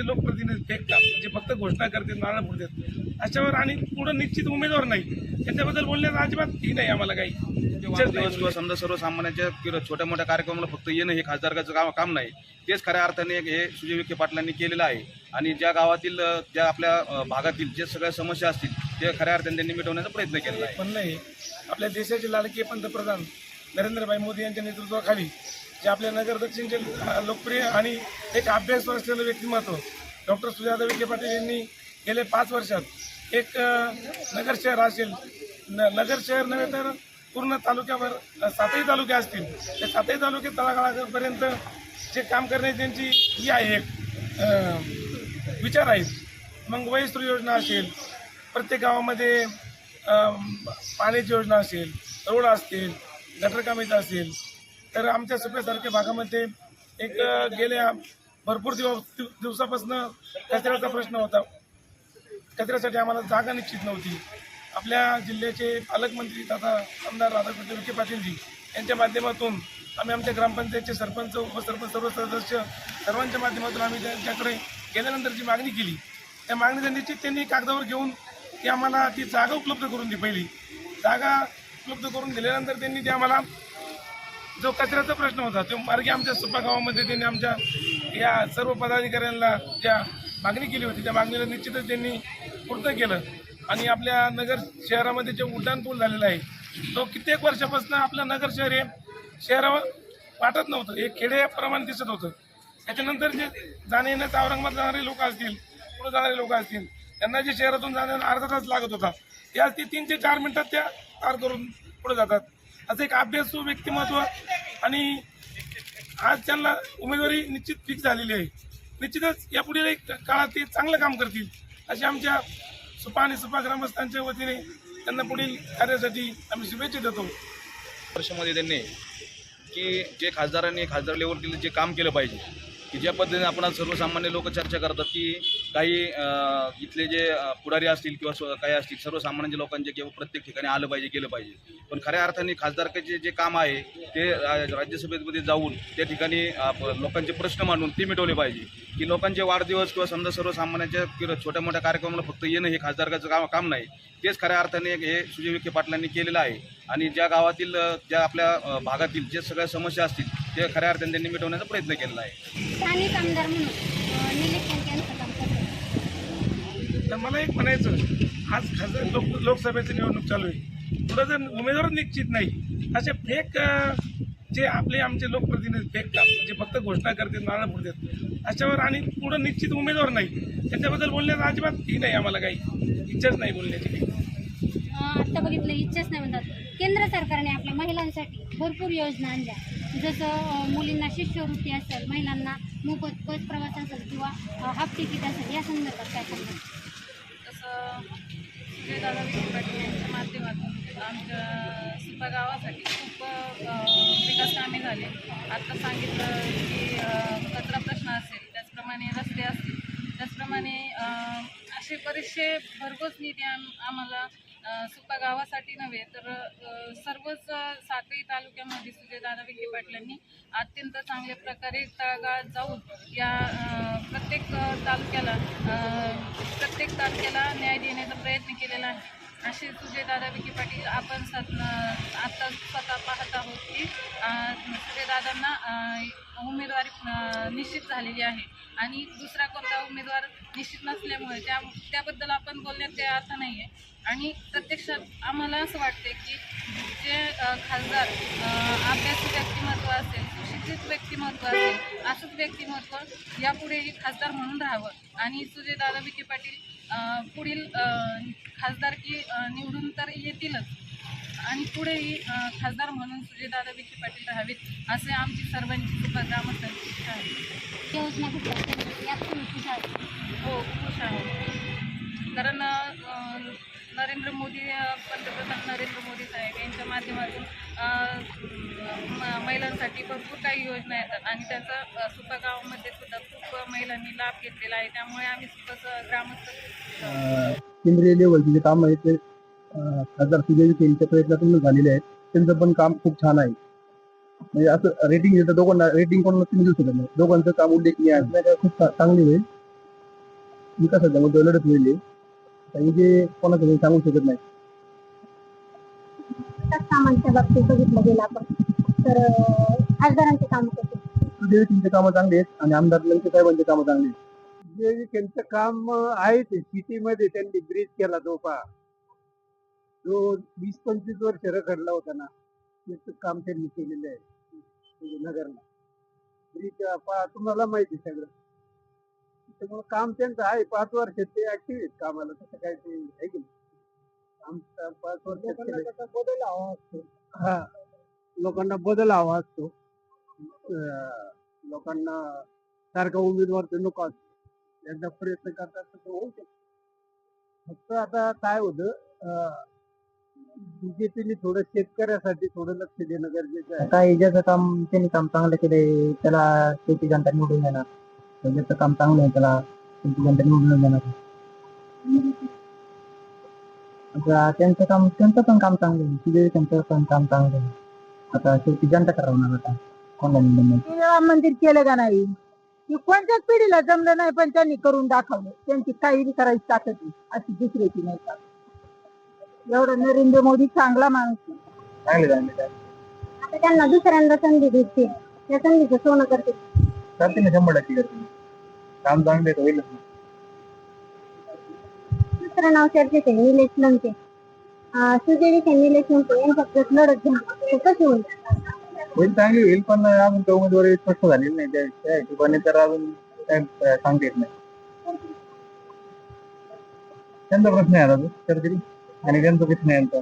आमचे लोकप्रतिनिधी फेक काम म्हणजे फक्त घोषणा करतात नारळ फोडतात अशावर आणि पुढं निश्चित उमेदवार नाही. त्याच्याबद्दल बोलण्याचा अजिबात ही नाही आम्हाला काही. नाही. दिवस किंवा समजा सर्वसामान्यांच्या किंवा छोट्या मोठ्या कार्यक्रमाला फक्त येणं हे खासदारकाचं काम काम नाही. तेच खऱ्या अर्थाने हे सुजय विखे पाटलांनी केलेलं आहे. आणि ज्या गावातील ज्या आपल्या भागातील जे सगळ्या समस्या असतील ते खऱ्या अर्थाने त्यांनी मिटवण्याचा प्रयत्न केलेला आहे. म्हणणं आहे आपल्या देशाचे लाडके पंतप्रधान नरेंद्रभाई मोदी यांच्या नेतृत्वाखाली जे आपल्या नगर दक्षिणचे लोकप्रिय आणि एक अभ्यास असलेलं व्यक्तिमत्व डॉक्टर सुजाता विखे पाटील यांनी गेले पाच वर्षात एक नगर शहर असेल. न नगर शहर नव्हे तर पूर्ण तालुक्यावर सातही तालुके असतील. त्या सातही तालुके तळागाळापर्यंत जे काम करण्याची त्यांची ही आहे एक विचार आहेत मग वयस्त्र योजना असेल प्रत्येक गावामध्ये पाण्याची योजना असेल रोड असतील गटर असेल तर आमच्या सुप्यासारख्या भागामध्ये एक गेल्या भरपूर दिवस दिवसापासून कचऱ्याचा प्रश्न होता. कचऱ्यासाठी आम्हाला जागा निश्चित नव्हती. आपल्या जिल्ह्याचे पालकमंत्री तथा आमदार राधाकृष्ण विखे पाटीलजी यांच्या माध्यमातून आम्ही आमच्या ग्रामपंचायतचे सरपंच उपसरपंच सर्व सदस्य सर्वांच्या माध्यमातून आम्ही त्यांच्याकडे गेल्यानंतर जी मागणी केली त्या मागणी त्यांनी त्यांनी कागदावर घेऊन ती आम्हाला ती जागा उपलब्ध करून दिली पहिली. जागा उपलब्ध करून दिल्यानंतर त्यांनी ती आम्हाला जो कचऱ्याचा प्रश्न होता तो मार्गे आमच्या सुपा गावामध्ये त्यांनी आमच्या या सर्व पदाधिकाऱ्यांना ज्या मागणी केली होती त्या मागणीला निश्चितच त्यांनी पूर्ण केलं. आणि आपल्या नगर शहरामध्ये जे उड्डाण पूल झालेला आहे तो कित्येक वर्षापासून आपलं नगर शहर हे शहरावर वाटत नव्हतं. हे खेड्याप्रमाणे दिसत होतं. त्याच्यानंतर जे जाणे येण्याचं औरंगाबाद जाणारे लोक असतील पुढे जाणारे लोक असतील त्यांना जे शहरातून जाण्याला अर्धा तास लागत होता ते आज ते तीन ते चार मिनिटात त्या पार करून पुढे जातात. असं एक अभ्यासू व्यक्तिमत्व आणि आज त्यांना उमेदवारी निश्चित फिक्स झालेली आहे. निश्चितच यापुढील एक काळात ते चांगलं काम करतील अशी आमच्या सुपा आणि सुपा ग्रामस्थांच्या वतीने त्यांना पुढील कार्यासाठी आम्ही शुभेच्छा देतो. वर्षामध्ये त्यांनी की जे खासदारांनी खासदार केलं जे काम केलं पाहिजे की ज्या पद्धतीने आपण सर्वसामान्य लोक चर्चा करतात की काही इथले जे पुढारी असतील किंवा स्व- काही असतील सर्वसामान्य लोकांचे किंवा प्रत्येक ठिकाणी आलं पाहिजे गेलं पाहिजे. पण खऱ्या अर्थाने खासदारकाचे जे काम आहे ते राज्यसभेमध्ये जाऊन त्या ठिकाणी लोकांचे प्रश्न मांडून ते मिटवले पाहिजे. की लोकांचे वाढदिवस किंवा समजा सर्वसामान्यांच्या किंवा छोट्या मोठ्या कार्यक्रमाला फक्त येणं हे खासदारकाचं काम काम नाही. तेच खऱ्या अर्थाने हे सुजय विखे पाटलांनी केलेलं आहे. आणि ज्या गावातील ज्या आपल्या भागातील जे सगळ्या समस्या असतील ते खऱ्या अर्थाने त्यांनी मिटवण्याचा प्रयत्न केलेला आहे. स्थानिक आमदार म्हणून अं, निलेश लंके यांचं काम कसं तर मला एक म्हणायचं आज खासदार लोक लोकसभेची निवडणूक चालू आहे. पुढं जर उमेदवार निश्चित नाही असे फेक जे आपले आमचे लोकप्रतिनिधी फेक काम म्हणजे फक्त घोषणा करतात नारळ फोडतात अशावर आणि पुढं निश्चित उमेदवार नाही त्याच्याबद्दल बोलण्याचा अजिबात ही नाही आम्हाला काही. इच्छाच नाही बोलण्याची काही. अं, आत्ता बघितलं इच्छाच नाही म्हणतात. केंद्र सरकारने आपल्या महिलांसाठी भरपूर योजना आणल्या. जसं मुलींना शिष्यवृत्ती असेल महिलांना मोफत बस प्रवास असेल किंवा हाफ तिकीट असेल या संदर्भात काय सांगतात तसं सुजयदादा विखे पाटील यांच्या माध्यमातून आमच्या सुपा गावासाठी खूप विकास कामे झाले. आत्ता सांगितलं की कचरा प्रश्न असेल त्याचप्रमाणे रस्ते असतील. त्याचप्रमाणे असे बरेचसे भरघोस निधी आम आम्हाला सुद्धा गावासाठी नव्हे तर सर्वच सातही तालुक्यामध्ये सुजयदादा विखे पाटलांनी अत्यंत चांगल्या प्रकारे तळागाळात जाऊन या प्रत्येक तालुक्याला प्रत्येक तालुक्याला न्याय देण्याचा प्रयत्न केलेला आहे. असे सुजयदादा विखे पाटील आपण सत आता स्वतः पाहत आहोत की अ, सुजयदादांना उमेदवारी निश्चित झालेली आहे. आणि दुसरा कोणता उमेदवार निश्चित नसल्यामुळे त्या त्याबद्दल आपण बोलण्यात काही अर्थ नाही आहे आणि प्रत्यक्षात आम्हाला असं वाटते की जे खासदार अभ्यास अभ्यासू व्यक्तिमत्व असेल सुशिक्षित व्यक्तिमत्व असेल असंच व्यक्तिमत्व यापुढेही खासदार म्हणून राहावं. आणि सुजयदादा विखे पाटील पुढील खासदारकी निवडून तर येतीलच. आणि पुढेही खासदार म्हणून सुजयदादा विखे पाटील राहावेत असे आमची सर्वांची सुद्धा ग्रामस्थांची इच्छा आहे. योजना यात हो खुश आहे. कारण नरेंद्र मोदी पंतप्रधान नरेंद्र मोदी साहेब यांच्या माध्यमातून महिलांसाठी भरपूर काही योजना येतात. आणि त्याचा सुपा गावामध्ये सुद्धा खूप महिलांनी लाभ घेतलेला आहे. त्यामुळे आम्ही सुपा ग्रामस्थ केंद्रीय लेवलचे जे काम आहे ते खासदार सुजय विखे यांच्या प्रयत्नातून झालेले आहेत. त्यांचं पण काम खूप छान आहे. म्हणजे असं रेटिंग देतं दोघांना रेटिंग कोणाला तुम्ही देऊ शकत नाही. दोघांचं काम उल्लेखनीय आहे. खूप चांगली होईल. विकासाच्या मुद्द्यावर लढत होईल. काही जे कोणाचं सांगू शकत नाही. कामांच्या बाबतीत बघितलं गेलं आपण तर खासदारांचे काम कसे? सुजय कामं चांगली आहेत आणि आमदार लंके साहेबांची कामं चांगली आहेत. जे त्यांचं काम आहे ते सिटीमध्ये त्यांनी ब्रिज केला तो पहा जो वीस पंचवीस वर्ष रखडला होता ना त्याचं काम त्यांनी केलेलं आहे. म्हणजे नगरला. ब्रिज पहा तुम्हाला माहिती सगळं. त्यामुळे काम त्यांचं आहे. पाच वर्ष ते ऍक्टिव्ह आहेत कामाला. तसं काय ते आहे की आमचा पाच वर्ष बदल हवा असतो. हा. लोकांना बदल हवा असतो. लोकांना सारखा उमेदवार ते नको असतो. एकदा प्रयत्न करतात तर ते होऊ शकतं. फक्त आता काय होतं बीजेपीने थोडं शेतकऱ्यासाठी थोडं लक्ष देणं गरजेचं आहे. काही ज्याचं काम त्यांनी काम चांगलं केलंय त्याला शेवटी जनता निवडून देणार. ज्याचं काम चांगलं आहे त्याला शेवटी जनता निवडून देणार. आता त्यांचं काम त्यांचं पण काम चांगलं आहे. सुजय त्यांचं पण काम चांगलं आहे. आता शेवटी जनता ठरवणार आता. कोणाला निवडून द्यायचं. राम मंदिर केलं का नाही? की कोणत्याच पिढीला जमलं नाही पण त्यांनी करून दाखवलं. त्यांची काही करायची ताकद नाही अशी दुसऱ्याची नाही. ताकद एवढं नरेंद्र मोदी चांगला माणूस. चांगले चांगले. आता त्यांना दुसऱ्यांदा संधी भेटते. त्या संधीचं सोनं करते. करते ना शंभर टक्के करते. काम चांगलं तर होईलच ना. दुसरं नाव चर्चेत आहे निलेश लंके. अं, सुजय विखे निलेश लंके यांच्यात लढत झाली. तर कशी होईल? होईल चांगली होईल पण अजून काही उमेदवारी स्पष्ट झालेली नाही. त्या त्या हिशोबाने तर अजून काय सांगता येत नाही. त्यांचा प्रश्न आहे आता तो, तर आणि त्यांचा प्रश्न आहे यांचा